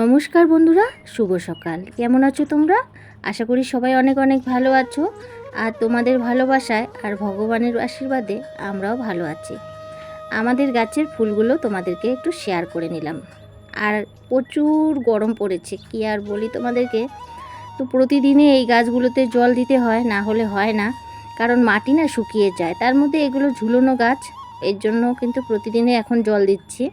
নমস্কার বন্ধুরা, শুভ সকাল। কেমন আছো তোমরা? আশা করি সবাই অনেক অনেক ভালো আছো। আর তোমাদের ভালোবাসায় আর ভগবানের আশীর্বাদে আমরাও ভালো আছি। আমাদের গাছের ফুলগুলো তোমাদেরকে একটু শেয়ার করে নিলাম। আর প্রচুর গরম পড়েছে, কি আর বলি তোমাদেরকে? তো প্রতিদিনে এই গাছগুলোতে জল দিতে হয়, না হলে হয় না। কারণ মাটি না শুকিয়ে যায়, তার মধ্যে এগুলো ঝুলনো গাছ, এর জন্য কিন্তু প্রতিদিনে এখন জল দিচ্ছি।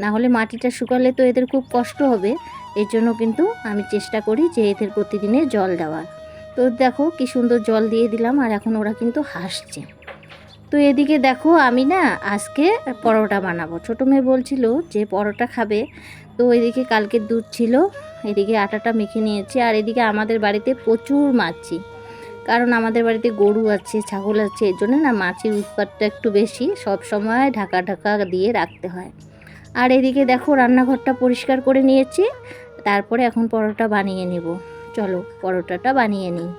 না হলে মাটিটা শুকালে তো এদের খুব কষ্ট হবে। এর জন্য কিন্তু আমি চেষ্টা করি যে এদের প্রতিদিনে জল দেওয়ার। তো দেখো কি সুন্দর জল দিয়ে দিলাম আর এখন ওরা কিন্তু হাসছে। তো এদিকে দেখো আমি না আজকে পরোটা বানাবো। ছোটো মেয়ে বলছিল যে পরোটা খাবে। তো এদিকে কালকে দুধ ছিল, এদিকে আটাটা মেখে নিয়েছি আর এদিকে আমাদের বাড়িতে প্রচুর মাছি। কারণ আমাদের বাড়িতে গরু আছে, ছাগল আছে, এর জন্য না মাছির উৎপাতটা একটু বেশি। সব সময় ঢাকা ঢাকা দিয়ে রাখতে হয়। আর এদিকে দেখো রান্নাঘরটা পরিষ্কার করে নিয়েছি। তারপরে এখন পরোটা বানিয়ে নেব। চলো, পরোটাটা বানিয়ে নিই।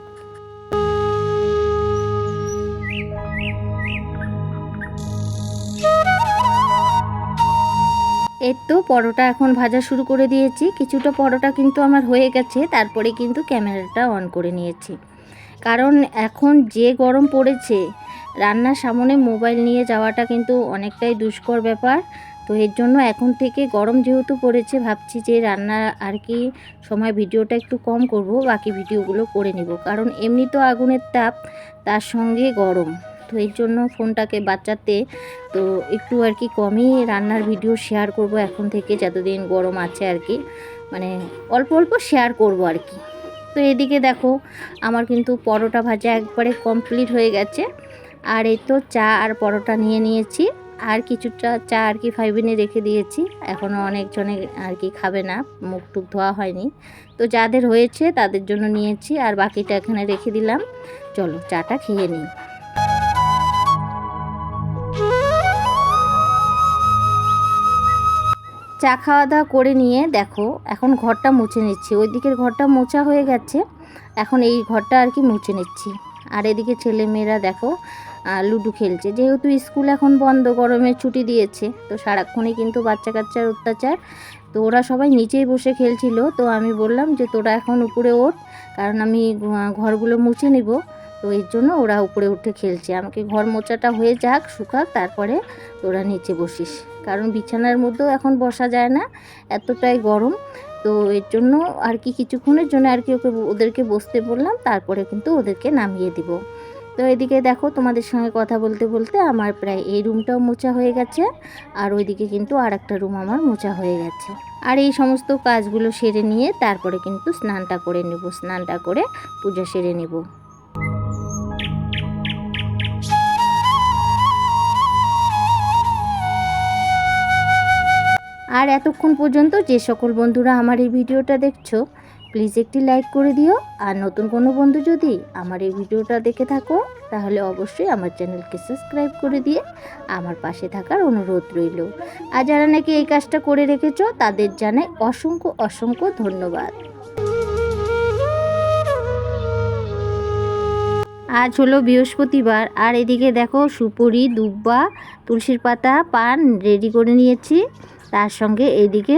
এই তো পরোটা এখন ভাজা শুরু করে দিয়েছি। কিছুটা পরোটা কিন্তু আমার হয়ে গেছে, তারপরে কিন্তু ক্যামেরাটা অন করে নিয়েছি। কারণ এখন যে গরম পড়েছে, রান্নার সামনে মোবাইল নিয়ে যাওয়াটা কিন্তু অনেকটাই দুষ্কর ব্যাপার। তো এর জন্য এখন থেকে গরম যেহেতু পড়েছে, ভাবছি যে রান্না আর কি সময় ভিডিওটা একটু কম করব, বাকি ভিডিওগুলো করে নিব। কারণ এমনি তো আগুনের তাপ, তার সঙ্গে গরম। তো এর জন্য ফোনটাকে বাঁচাতে তো একটু আর কি কমই রান্নার ভিডিও শেয়ার করব এখন থেকে, যতদিন গরম আছে আর কি। মানে অল্প অল্প শেয়ার করব আর কি। তো এদিকে দেখো, আমার কিন্তু পরোটা ভাজা একবারে কমপ্লিট হয়ে গেছে। আর এই তো চা আর পরোটা নিয়ে নিয়েছি। আর কিছুটা চা আর কি ফাইভিনে রেখে দিয়েছি। এখনও অনেকজনে আর কি খাবে না, মুখ টুক ধোয়া হয়নি। তো যাদের হয়েছে তাদের জন্য নিয়েছি আর বাকিটা এখানে রেখে দিলাম। চলো চাটা খেয়ে নিই। চা খাওয়া দাওয়া করে নিয়ে দেখো, এখন ঘরটা মুছে নিচ্ছি। ওই দিকের ঘরটা মোছা হয়ে গেছে, এখন এই ঘরটা আর কি মুছে নিচ্ছি। আর এদিকে ছেলে মেয়েরা দেখো লুডো খেলছে। যেহেতু স্কুল এখন বন্ধ, গরমের ছুটি দিয়েছে, তো সারাক্ষণই কিন্তু বাচ্চা কাচ্চার অত্যাচার। তো ওরা সবাই নিচেই বসে খেলছিল। তো আমি বললাম যে, তোরা এখন উপরে ওঠ, কারণ আমি ঘরগুলো মুছে নিব। তো এর জন্য ওরা উপরে উঠে খেলছে। আমাকে ঘর মোচাটা হয়ে যাক, শুকাক, তারপরে তোরা নিচে বসিস। কারণ বিছানার মধ্যেও এখন বসা যায় না, এতটাই গরম। তো এর জন্য আর কি কিছুক্ষণের জন্য আর কি ওকে, ওদেরকে বসতে বললাম, তারপরে কিন্তু ওদেরকে নামিয়ে দিব। তো এদিকে দেখো তোমাদের সঙ্গে কথা বলতে বলতে আমার প্রায় এই রুমটাও মোছা হয়ে গেছে, আর ওইদিকে কিন্তু আর একটা রুম আমার মোছা হয়ে গেছে। আর এই সমস্ত কাজগুলো সেরে নিয়ে তারপরে কিন্তু স্নানটা করে নেব, স্নানটা করে পূজা সেরে নেব। আর এতক্ষণ পর্যন্ত যে সকল বন্ধুরা আমার এই ভিডিওটা দেখছ প্লিজ একটি লাইক করে দিও। আর নতুন কোনো বন্ধু যদি আমার এই ভিডিওটা দেখে থাকো, তাহলে অবশ্যই আমার চ্যানেলকে সাবস্ক্রাইব করে দিয়ে আমার পাশে থাকার অনুরোধ রইল। আর যারা নাকি এই কাজটা করে রেখেছো, তাদের জানাই অসংখ্য অসংখ্য ধন্যবাদ। আজ হলো বৃহস্পতিবার, আর এদিকে দেখো সুপুরি, দুব্বা, তুলসীর পাতা, পান রেডি করে নিয়েছি। তার সঙ্গে এদিকে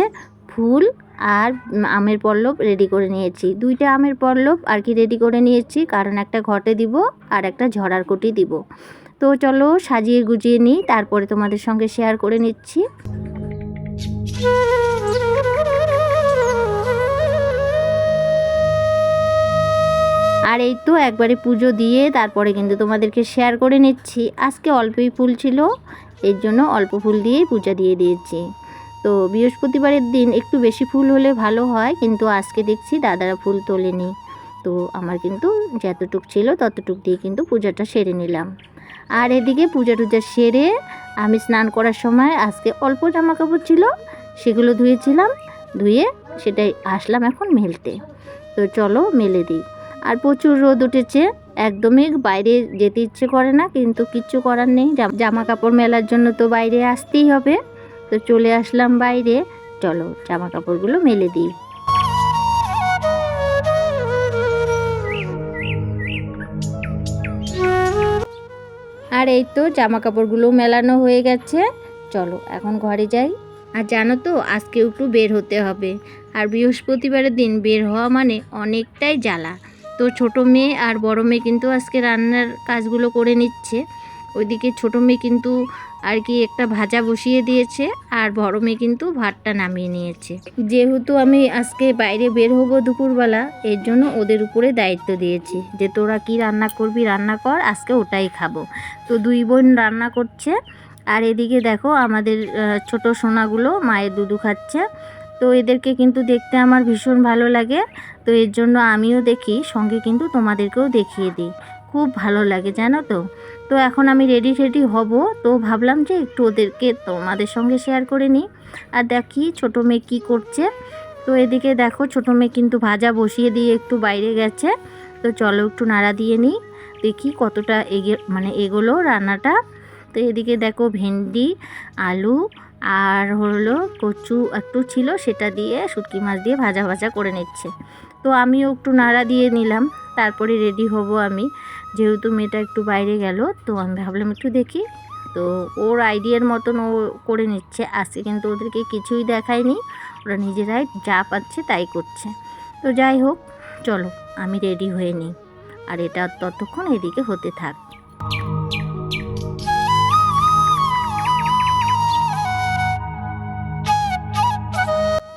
ফুল আর আমের পল্লব রেডি করে নিয়েছি। দুইটা আমের পল্লব আর কি রেডি করে নিয়েছি, কারণ একটা ঘটে দিব আর একটা ঝরার কোটি দিব। তো চলো সাজিয়ে গুজিয়ে নিই, তারপরে তোমাদের সঙ্গে শেয়ার করে নিচ্ছি। আর এই তো একবারে পুজো দিয়ে তারপরে কিন্তু তোমাদেরকে শেয়ার করে নিচ্ছি। আজকে অল্পই ফুল ছিল, এর জন্য অল্প ফুল দিয়েই পূজা দিয়ে দিয়েছি। তো বৃহস্পতিবারের দিন একটু বেশি ফুল হলে ভালো হয়, কিন্তু আজকে দেখছি দাদারা ফুল তোলেনি। তো আমার কিন্তু যতটুক ছিল ততটুক দিয়ে কিন্তু পূজাটা সেরে নিলাম। আর এদিকে পূজা টুজা সেরে আমি স্নান করার সময় আজকে অল্প জামা কাপড় ছিল, সেগুলো ধুয়েছিলাম, ধুয়ে সেটাই আসলাম এখন মেলতে। তো চলো মেলে দিই। আর প্রচুর রোদ উঠেছে, একদমই বাইরে যেতে ইচ্ছে করে না, কিন্তু কিচ্ছু করার নেই। জাম- কাপড় মেলার জন্য তো বাইরে আসতেই হবে। তো চলে আসলাম বাইরে। চলো জামা কাপড়গুলো মেলে দিই। আর এই তো জামা কাপড়গুলো মেলানো হয়ে গেছে। চলো এখন ঘরে যাই। আর জানো তো, আজকে একটু বের হতে হবে। আর বৃহস্পতিবারের দিন বের হওয়া মানে অনেকটাই জ্বালা। তো ছোট মেয়ে আর বড় মেয়ে কিন্তু আজকে রান্নার কাজগুলো করে নিচ্ছে। ওইদিকে ছোট মেয়ে কিন্তু আর কি একটা ভাজা বসিয়ে দিয়েছে, আর মেয়ে কিন্তু ভাতটা নামিয়ে নিয়েছে। যেহেতু আমি আজকে বাইরে বের হব দুপুরবেলা, এর জন্য ওদের উপরে দায়িত্ব দিয়েছি যে তোরা কি রান্না করবি রান্না কর, আজকে ওটাই খাব। তো দুই বোন রান্না করছে, আর এদিকে দেখো আমাদের ছোট সোনাগুলো মায়ের দুধু খাচ্ছে। তো এদেরকে কিন্তু দেখতে আমার ভীষণ ভালো লাগে, তো এর জন্য আমিও দেখি, সঙ্গে কিন্তু তোমাদেরকেও দেখিয়ে দিই। খুব ভালো লাগে, জানো তো? তো এখন আমি রেডি রেডি হব। তো ভাবলাম যে একটু ওদেরকে তোমাদের সঙ্গে শেয়ার করে নিই। আর দেখি ছোটো মেয়ে কী করছে? তো এদিকে দেখো, ছোটো মেয়ে কিন্তু ভাজা বসিয়ে দিয়ে একটু বাইরে গেছে। তো চলো একটু নাড়া দিয়ে নিই। দেখি কতটা এগে মানে এগোলো রান্নাটা। তো এদিকে দেখো ভেন্ডি, আলু আর হলো কচু একটু ছিল, সেটা দিয়ে শুটকি মাছ দিয়ে ভাজা ভাজা করে নিচ্ছে। তো আমিও একটু নাড়া দিয়ে নিলাম। তারপরে রেডি হব আমি। যেহেতু মেয়েটা একটু বাইরে গেল, তো আমি ভাবলাম একটু দেখি। তো ওর আইডিয়ার মতন ও করে নিচ্ছে। আজকে কিন্তু ওদেরকে কিছুই দেখায়নি। ওরা নিজেরাই যা পাচ্ছে তাই করছে। তো যাই হোক, চলো আমি রেডি হয়ে নিই। আর এটা ততক্ষণ এদিকে হতে থাক।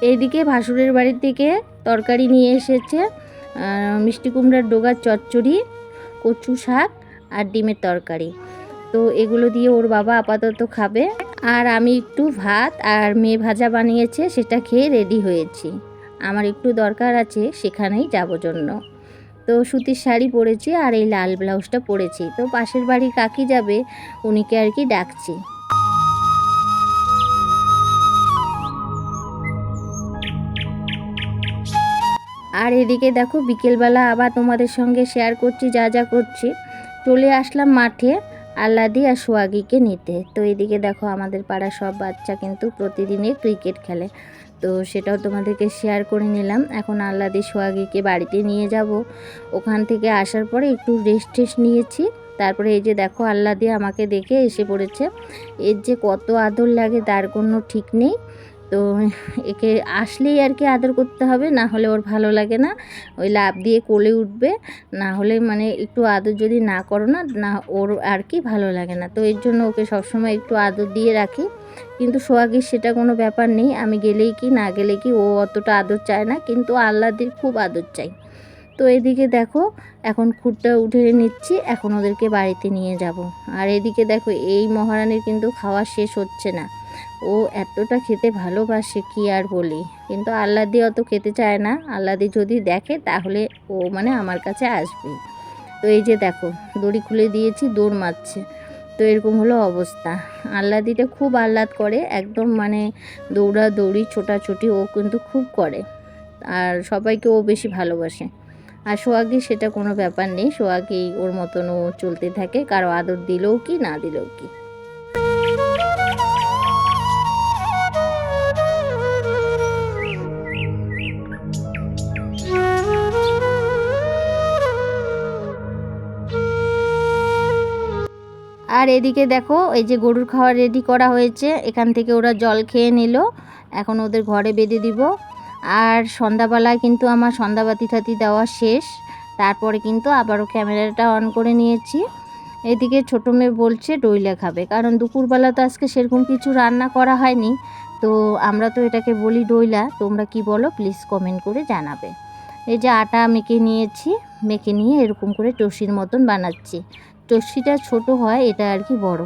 এইদিকে ভাসুরের বাড়ির থেকে তরকারি নিয়ে এসেছে মিষ্টি কুমড়ার ডোগার চচ্চড়ি। কচু শাক আর ডিমের তরকারি। তো এগুলো দিয়ে ওর বাবা আপাতত খাবে। আর আমি একটু ভাত আর মেয়ে ভাজা বানিয়েছে, সেটা খেয়ে রেডি হয়েছি। আমার একটু দরকার আছে, সেখানেই যাব জন্য। তো সুতির শাড়ি পরেছি আর এই লাল ব্লাউজটা পরেছি। তো পাশের বাড়ি কাকি যাবে, উনিকে আর কি ডাকছি। আর এদিকে দেখো বিকেলবেলা আবার তোমাদের সঙ্গে শেয়ার করছি, যা যা করছি। চলে আসলাম মাঠে আল্লাদি আর সোয়াগিকে নিতে। তো এদিকে দেখো আমাদের পাড়ার সব বাচ্চা কিন্তু প্রতিদিনই ক্রিকেট খেলে। তো সেটাও তোমাদেরকে শেয়ার করে নিলাম। এখন আল্লাদি সোয়াগিকে বাড়িতে নিয়ে যাব। ওখান থেকে আসার পরে একটু রেস্ট টেস্ট নিয়েছি। তারপরে এই যে দেখো আল্লাদি আমাকে দেখে এসে পড়েছে। এর যে কত আদর লাগে তার কোনো ঠিক নেই। তো একে আসলেই আর কি আদর করতে হবে, না হলে ওর ভালো লাগে না। ওই লাভ দিয়ে কোলে উঠবে, না হলে মানে একটু আদর যদি না করো না না ওর আর কি ভালো লাগে না। তো এর জন্য ওকে সবসময় একটু আদর দিয়ে রাখি। কিন্তু সোহাগীর সেটা কোনো ব্যাপার নেই, আমি গেলেই কি, না গেলে কি ও অতটা আদর চায় না, কিন্তু আল্লাদির খুব আদর চাই। তো এদিকে দেখো, এখন খুঁটটা উঠে নিচ্ছি, এখন ওদেরকে বাড়িতে নিয়ে যাব। আর এদিকে দেখো, এই মহারানীর কিন্তু খাওয়া শেষ হচ্ছে না। ও এতটা খেতে ভালোবাসে কি আর বলি? কিন্তু আল্লাদি অত খেতে চায় না। আল্লাদি যদি দেখে, তাহলে ও মানে আমার কাছে আসবে তো এই যে দেখো, দড়ি খুলে দিয়েছি, দৌড় মারছে। তো এরকম হলো অবস্থা। আল্লাদিটা খুব আহ্লাদ করে, একদম মানে দৌড়া দৌড়ি ছোটাছুটি ও কিন্তু খুব করে। আর সবাইকে ও বেশি ভালোবাসে। আর সোহাগী সেটা কোনো ব্যাপার নেই। সোহাগী ওর মতন ও চলতে থাকে। কারও আদর দিলেও কি, না দিলেও কি। আর এদিকে দেখো, এই যে গরুর খাওয়া রেডি করা হয়েছে। এখান থেকে ওরা জল খেয়ে নিল। এখন ওদের ঘরে বেঁধে দিব। আর সন্ধ্যাবেলায় কিন্তু আমার সন্ধ্যাবাতি টাতি দেওয়া শেষ। তারপরে কিন্তু আবারও ক্যামেরাটা অন করে নিয়েছি। এদিকে ছোটো মেয়ে বলছে, ডইলা খাবে। কারণ দুপুরবেলা তো আজকে সেরকম কিছু রান্না করা হয়নি। তো আমরা তো এটাকে বলি ডইলা। তোমরা কি বলো প্লিজ কমেন্ট করে জানাবে। এই যে আটা মেখে নিয়েছি। মেখে নিয়ে এরকম করে টসির মতন বানাচ্ছি। টস্যিটা ছোট হয়, এটা আর কি বড়।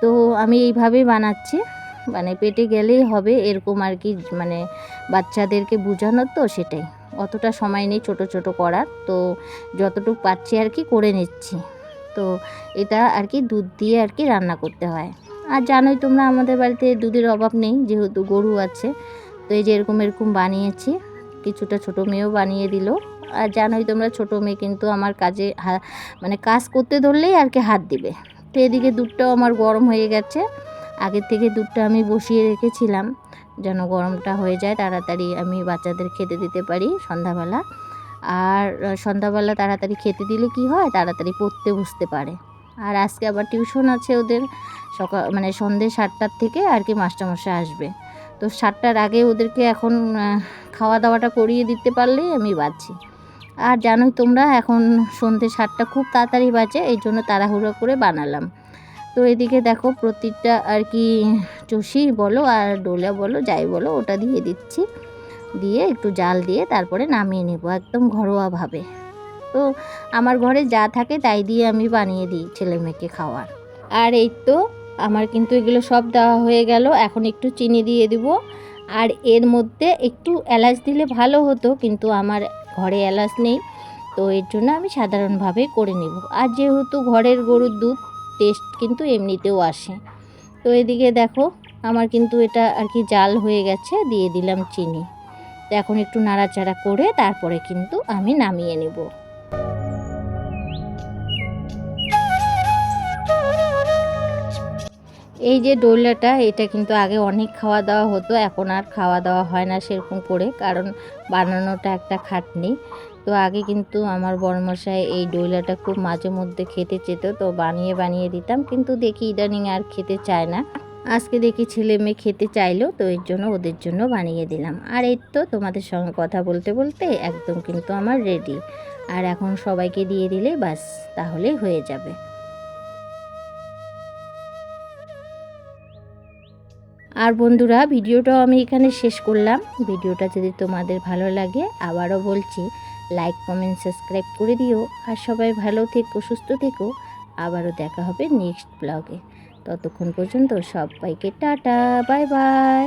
তো আমি এইভাবেই বানাচ্ছি। মানে পেটে গেলেই হবে, এরকম আর কি মানে বাচ্চাদেরকে বোঝানোর তো সেটাই। অতটা সময় নেই ছোট ছোট করার। তো যতটুকু পাচ্ছি আর কি করে নিচ্ছি। তো এটা আর কি দুধ দিয়ে আর কি রান্না করতে হয়। আর জানোই তোমরা, আমাদের বাড়িতে দুধের অভাব নেই, যেহেতু গরু আছে। তো এই যে এরকম এরকম বানিয়েছি। কিছুটা ছোট মেয়েও বানিয়ে দিল। আর জানোই তোমরা ছোট মেয়ে, কিন্তু আমার কাজে মানে কাজ করতে ধরলেই আর কি হাত দিবে। তো এদিকে দুধটাও আমার গরম হয়ে গেছে। আগের থেকে দুধটা আমি বসিয়ে রেখেছিলাম, যেন গরমটা হয়ে যায়, তাড়াতাড়ি আমি বাচ্চাদের খেতে দিতে পারি সন্ধ্যাবেলা। আর সন্ধ্যাবেলা তাড়াতাড়ি খেতে দিলে কি হয়? তাড়াতাড়ি পড়তে বসতে পারে। আর আজকে আবার টিউশন আছে ওদের, সকাল মানে সন্ধ্যে সাতটার থেকে আর কি মাস্টারমশাই আসবে। তো সাতটার আগে ওদেরকে এখন খাওয়া দাওয়াটা করিয়ে দিতে পারলেই আমি বাঁচি। আর জানোই তোমরা, এখন সন্ধে সাতটা খুব তাড়াতাড়ি বাজে, এই জন্য তাড়াহুড়ো করে বানালাম। তো এদিকে দেখো প্রতিটা আর কি চষি বলো আর ডোলা বলো, যাই বলো, ওটা দিয়ে দিচ্ছি। দিয়ে একটু জাল দিয়ে তারপরে নামিয়ে নেব একদম ঘরোয়াভাবে। তো আমার ঘরে যা থাকে তাই দিয়ে আমি বানিয়ে দিই ছেলে মেয়েকে খাওয়ার। আর এই তো আমার কিন্তু এগুলো সব দেওয়া হয়ে গেল, এখন একটু চিনি দিয়ে দিব। আর এর মধ্যে একটু এলাচ দিলে ভালো হতো, কিন্তু আমার ঘরে এলাচ নেই, তো এর জন্য আমি সাধারণভাবে করে নেব। আর যেহেতু ঘরের গরুর দুধ টেস্ট কিন্তু এমনিতেও আসে। তো এদিকে দেখো, আমার কিন্তু এটা আর কি জাল হয়ে গেছে, দিয়ে দিলাম চিনি। তো এখন একটু নাড়াচাড়া করে তারপরে কিন্তু আমি নামিয়ে নেব। এই যে ডোলাটা এটা কিন্তু আগে অনেক খাওয়া দাওয়া হতো, এখন আর খাওয়া দাওয়া হয় না সেরকম করে, কারণ বানানোটা একটা খাটনি। তো আগে কিন্তু আমার বড়মশাই এই ডোলাটা খুব মাঝে মধ্যে খেতে চেত, তো বানিয়ে বানিয়ে দিতাম, কিন্তু দেখি ইদানিং আর খেতে চায় না। আজকে দেখি ছেলে মেয়ে খেতে চাইলো, তো এর জন্য ওদের জন্য বানিয়ে দিলাম। আর এই তো তোমাদের সঙ্গে কথা বলতে বলতে একদম কিন্তু আমার রেডি আর এখন সবাইকে দিয়ে দিলে বাস তাহলে হয়ে যাবে। আর বন্ধুরা, ভিডিওটাও আমি এখানে শেষ করলাম। ভিডিওটা যদি তোমাদের ভালো লাগে, আবারও বলছি লাইক কমেন্ট সাবস্ক্রাইব করে দিও। আর সবাই ভালো থেকো, সুস্থ থেকো। আবারও দেখা হবে নেক্সট ব্লগে ততক্ষণ পর্যন্ত সবাইকে টাটা বাই বাই